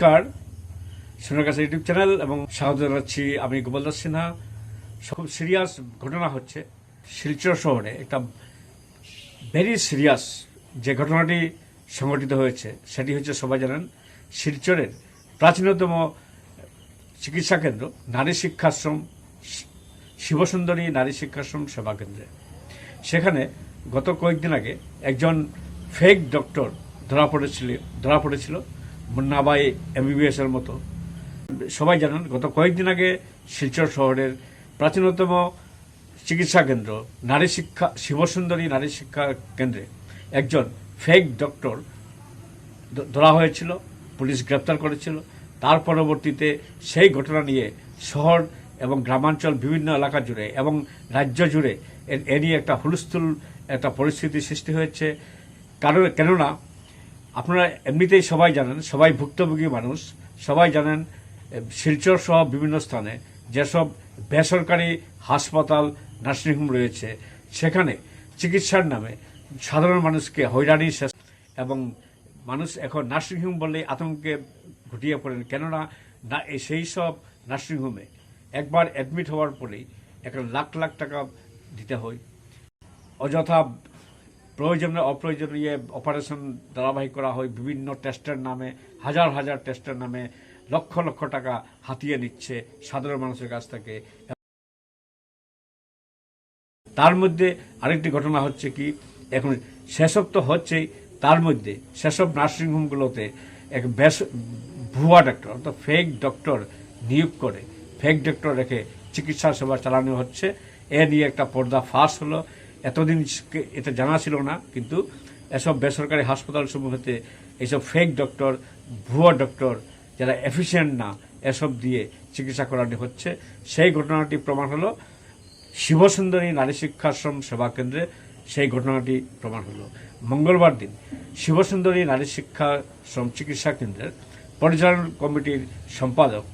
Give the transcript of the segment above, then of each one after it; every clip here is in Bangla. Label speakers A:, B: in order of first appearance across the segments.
A: নমস্কার। সোনার কাছে ইউটিউব চ্যানেল এবং স্বাগত জানাচ্ছি আমি গোপাল দাস সিনহা। খুব সিরিয়াস ঘটনা হচ্ছে শিলচর শহরে একটা ভেরি সিরিয়াস যে ঘটনাটি সংঘটিত হয়েছে, সেটি হচ্ছে সবাই জানেন শিলচরের প্রাচীনতম চিকিৎসা কেন্দ্র, নারী শিক্ষাশ্রম, শিবসুন্দরী নারী শিক্ষাশ্রম সেবা কেন্দ্রে। সেখানে গত কয়েকদিন আগে একজন ফেক ডক্টর ধরা পড়েছিল ধরা পড়েছিল। মুন্নাবাই এমবিবিএস এর মতো। সবাই জানেন, গত কয়েকদিন আগে শিলচর শহরের প্রাচীনতম চিকিৎসা কেন্দ্র, নারী শিক্ষা, শিবসুন্দরী নারী শিক্ষা কেন্দ্রে একজন ফেক ডক্টর ধরা হয়েছিল, পুলিশ গ্রেপ্তার করেছিল। তার পরবর্তীতে সেই ঘটনা নিয়ে শহর এবং গ্রামাঞ্চল বিভিন্ন এলাকা জুড়ে এবং রাজ্য জুড়ে এ নিয়ে একটা হুলস্থুল, একটা পরিস্থিতি সৃষ্টি হয়েছে। কারণ, কেননা আপনারা এমনিতেই সবাই জানেন, সবাই ভুক্তভোগী মানুষ, সবাই জানেন শিলচর সহ বিভিন্ন স্থানে যেসব বেসরকারি হাসপাতাল, নার্সিংহোম রয়েছে, সেখানে চিকিৎসার নামে সাধারণ মানুষকে হয়রানি শেষ এবং মানুষ এখন নার্সিংহোম বললেই আতঙ্কে ঘটিয়ে পড়েন। কেননা, না সেই সব নার্সিংহোমে একবার অ্যাডমিট হওয়ার পরেই এখন লাখ লাখ টাকা দিতে হয়। অযথা প্রয়োজনে অপ্রয়োজনীয় অপারেশন ধারাবাহিক করা হয়, বিভিন্ন টেস্টের নামে, হাজার হাজার টেস্টের নামে, লক্ষ লক্ষ টাকা হাতিয়ে নিচ্ছে সাধারণ মানুষের কাছ থেকে। তার মধ্যে আরেকটি ঘটনা হচ্ছে কি, এখন সেসব তো হচ্ছেই, তার মধ্যে সেসব নার্সিংহোমগুলোতে এক বেশ ভুয়া ডক্টর অর্থাৎ ফেক ডক্টর নিয়োগ করে ফেক ডক্টর রেখে চিকিৎসা সেবা চালানো হচ্ছে। এ নিয়ে একটা পর্দা ফাঁস হলো। এতদিন এটা জানা ছিল না, কিন্তু এসব বেসরকারি হাসপাতাল সমূহতে এইসব ফেক ডক্টর ভুয়া ডক্টর যারা এফিসিয়েন্ট না, এসব দিয়ে চিকিৎসা করানো হচ্ছে। সেই ঘটনাটি প্রমাণ হলো, শিবসুন্দরী নারী শিক্ষাশ্রম সেবা কেন্দ্রে সেই ঘটনাটি প্রমাণ হলো। মঙ্গলবার দিন শিবসুন্দরী নারী শিক্ষাশ্রম চিকিৎসা কেন্দ্রের পরিচালন কমিটির সম্পাদক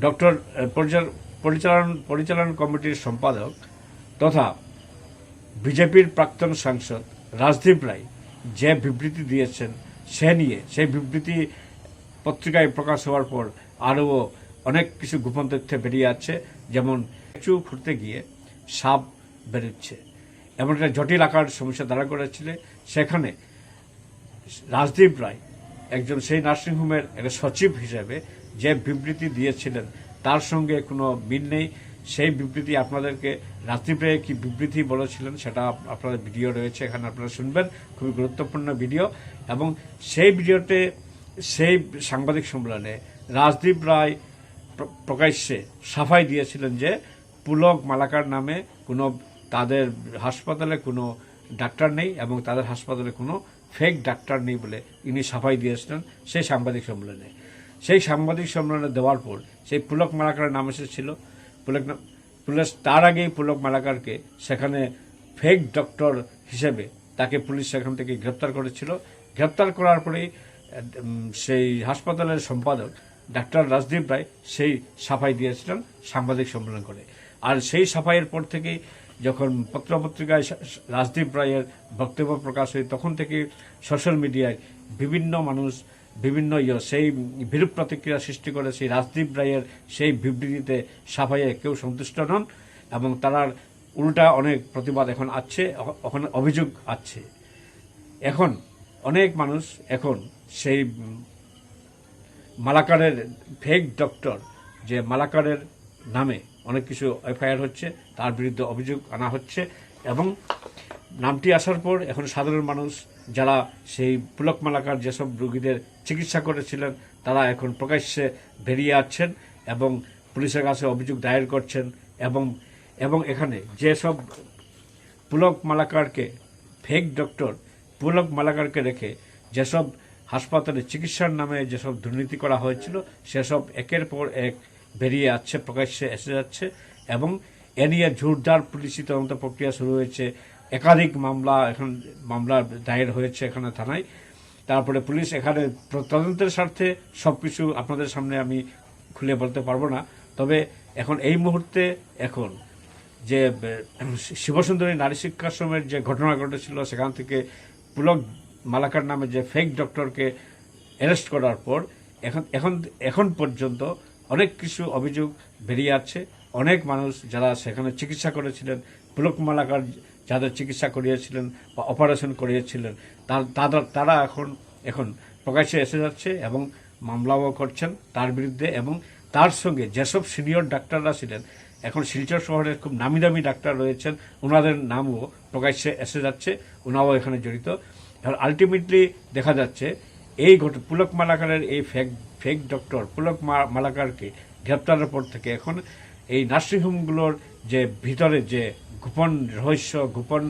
A: ডক্টর পরিচাল- পরিচালন পরিচালন কমিটির সম্পাদক তথা বিজেপির প্রাক্তন সাংসদ রাজদীপ রায় যে বিবৃতি দিয়েছেন, সে নিয়ে, সেই বিবৃতি পত্রিকায় প্রকাশ হওয়ার পর আরও অনেক কিছু গোপন তথ্য বেরিয়ে আছে, যেমন চু খুঁড়তে গিয়ে সাপ বেরোচ্ছে। এমন একটা জটিল আকার সমস্যা দাঁড়া করেছিল। সেখানে রাজদীপ রায় একজন সেই নার্সিংহোমের একটা সচিব হিসেবে যে বিবৃতি দিয়েছিলেন, তার সঙ্গে কোনো মিল নেই। সেই বিবৃতি আপনাদেরকে রাজদীপ রায় কি বিবৃতি বলেছিলেন সেটা আপনাদের ভিডিও রয়েছে, এখানে আপনারা শুনবেন। খুবই গুরুত্বপূর্ণ ভিডিও। এবং সেই ভিডিওতে সেই সাংবাদিক সম্মেলনে রাজদীপ রায় প্রকাশ্যে সাফাই দিয়েছিলেন যে পুলক মালাকার নামে কোনো তাদের হাসপাতালে কোনো ডাক্তার নেই এবং তাদের হাসপাতালে কোনো ফেক ডাক্তার নেই বলে ইনি সাফাই দিয়েছিলেন সেই সাংবাদিক সম্মেলনে। সেই সাংবাদিক সম্মেলনে দেওয়ার পর সেই পুলক মালাকারের নাম এসেছিল। পুলক পুলিশ তার আগেই পুলক মালাকারকে সেখানে ফেক ডক্টর হিসেবে তাকে পুলিশ সেখান থেকে গ্রেপ্তার করেছিল। গ্রেপ্তার করার পরেই সেই হাসপাতালের সম্পাদক ডাক্তার রাজদীপ রায় সেই সাফাই দিয়েছিলেন সাংবাদিক সম্মেলন করে। আর সেই সাফাইয়ের পর থেকেই যখন পত্রপত্রিকায় রাজদীপ রায়ের বক্তব্য প্রকাশ হয়, তখন থেকে সোশ্যাল মিডিয়ায় বিভিন্ন মানুষ বিভিন্ন ইয়ে সেই বিরূপ প্রতিক্রিয়া সৃষ্টি করে সেই রাজদীপ রায়ের সেই বিবৃতিতে সাফাইয়ে কেউ সন্তুষ্ট নন এবং তার উল্টা অনেক প্রতিবাদ এখন আছে ওখানে অভিযোগ আছে। এখন অনেক মানুষ এখন সেই মালাকারের ফেক ডক্টর যে মালাকারের নামে অনেক কিছু এফআইআর হচ্ছে, তার বিরুদ্ধে অভিযোগ আনা হচ্ছে এবং নামটি আসার পর এখন সাধারণ মানুষ যারা সেই পুলক মালাকার যেসব রোগীদের চিকিৎসা করেছিলেন, তারা এখন প্রকাশ্যে বেরিয়ে আসছেন এবং পুলিশের কাছে অভিযোগ দায়ের করছেন এবং এবং এখানে যেসব পুলক মালাকারকে, ফেক ডক্টর পুলক মালাকারকে রেখে যেসব হাসপাতালে চিকিৎসার নামে যেসব দুর্নীতি করা হয়েছিল, সেসব একের পর এক বেরিয়ে আসছে, প্রকাশ্যে এসে যাচ্ছে এবং এ নিয়ে জোরদার পুলিশি তদন্ত প্রক্রিয়া শুরু হয়েছে। একাধিক মামলা এখন মামলা দায়ের হয়েছে এখানে থানায়। তারপরে পুলিশ এখানে তদন্তের স্বার্থে সব কিছু আপনাদের সামনে আমি খুলে বলতে পারব না। তবে এখন এই মুহূর্তে এখন যে শিবসুন্দরী নারী শিক্ষাশ্রমের যে ঘটনা ঘটেছিল, সেখান থেকে পুলক মালাকার নামে যে ফেক ডক্টরকে অ্যারেস্ট করার পর এখন এখন এখন পর্যন্ত অনেক কিছু অভিযোগ বেরিয়ে আসছে অনেক মানুষ যারা সেখানে চিকিৎসা করেছিলেন, পুলক মালাকার যাদের চিকিৎসা করিয়েছিলেন বা অপারেশন করিয়েছিলেন, তার- তারা এখন এখন প্রকাশ্যে এসে যাচ্ছে এবং মামলাও করছেন তার বিরুদ্ধে এবং তার সঙ্গে যেসব সিনিয়র ডাক্তাররা ছিলেন, এখন শিলচর শহরের খুব নামি দামি ডাক্তার রয়েছেন ওনাদের নামও প্রকাশ্যে এসে যাচ্ছে ওনারাও এখানে জড়িত। এখন আলটিমেটলি দেখা যাচ্ছে, এই ঘট, পুলক মালাকারের এই ফেক ফেক ডক্টর পুলক মালাকারকে গ্রেপ্তারের পর থেকে এখন এই নার্সিংহোমগুলোর যে ভিতরে যে গোপন রহস্য, গোপন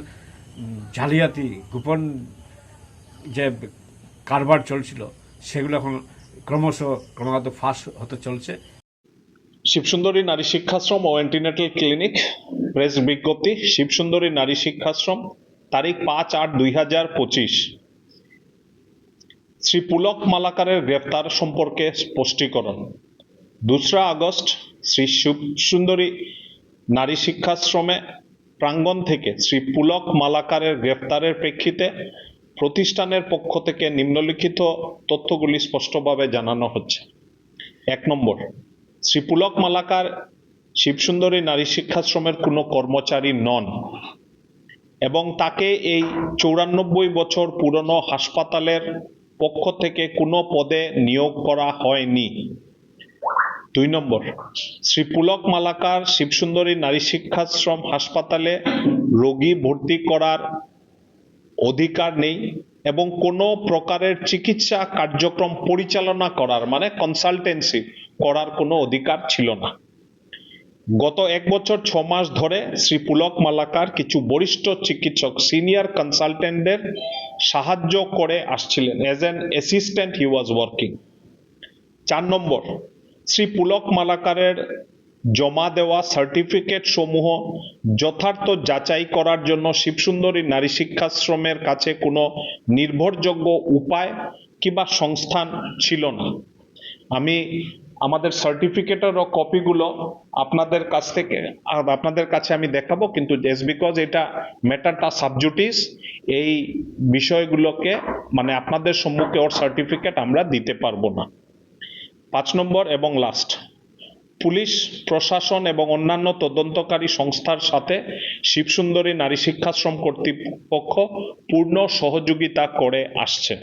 A: জালিয়াতি, গোপন যে কারবার চলছিল, সেগুলো এখন ক্রমশ ক্রমাগত ফাঁস হতে চলছে।
B: শিবসুন্দরী নারী শিক্ষাশ্রম ও অ্যান্টিনেটাল ক্লিনিক, প্রেস বিজ্ঞপ্তি, শিবসুন্দরী নারী শিক্ষাশ্রম, তারিখ পাঁচ আট দুই হাজার পঁচিশ। শ্রী পুলক মালাকারের গ্রেফতার সম্পর্কে স্পষ্টীকরণ। দোসরা আগস্ট শ্রী শিবসুন্দরী নারী শিক্ষাশ্রমে প্রাঙ্গণ থেকে শ্রী পুলক মালাকারের গ্রেফতারের প্রেক্ষিতে প্রতিষ্ঠানের পক্ষ থেকে নিম্নলিখিত তথ্যগুলি স্পষ্টভাবে জানানো হচ্ছে। এক নম্বর, শ্রী পুলক মালাকার শিবসুন্দরী নারী শিক্ষাশ্রমের কোনো কর্মচারী নন এবং তাকে এই চৌরানব্বই বছর পুরনো হাসপাতালের পক্ষ থেকে কোনো পদে নিয়োগ করা হয়নি। দুই নম্বর, শ্রী পুলক মালাকার শিবসুন্দরী নারী শিক্ষাশ্রম হাসপাতালে রোগী ভর্তি করার অধিকার নেই এবং কোনো প্রকারের চিকিৎসা কার্যক্রম পরিচালনা করার মানে কনসালটেন্সি করার কোনো অধিকার ছিল না। গত এক বছর ছ মাস ধরে শ্রী পুলক মালাকার কিছু বরিষ্ঠ চিকিৎসক সিনিয়র কনসালটেন্টদের সাহায্য করে আসছিলেন। As an assistant he was working চার নম্বর শ্রী পুলক মালাকারের জমা দেওয়া সার্টিফিকেট সমূহ যথার্থ যাচাই করার জন্য শিবসুন্দরী নারী শিক্ষাশ্রমের কাছে কোনো নির্ভরযোগ্য উপায় কিংবা সংস্থান ছিল না। আমি আমাদের সার্টিফিকেটেরও কপিগুলো আপনাদের কাছ থেকে, আপনাদের কাছে আমি দেখাবো, কিন্তু জাস্ট বিকজ এটা ম্যাটারটা সাবজুটিস এই বিষয়গুলোকে মানে আপনাদের সম্মুখে ওর সার্টিফিকেট আমরা দিতে পারব না। পাঁচ নম্বর এবং লাস্ট পুলিশ, প্রশাসন এবং অন্যান্য তদন্তকারী সংস্থার সাথে শিবসুন্দরী নারী শিক্ষাশ্রম কর্তৃপক্ষ পূর্ণ সহযোগিতা করে আসছে।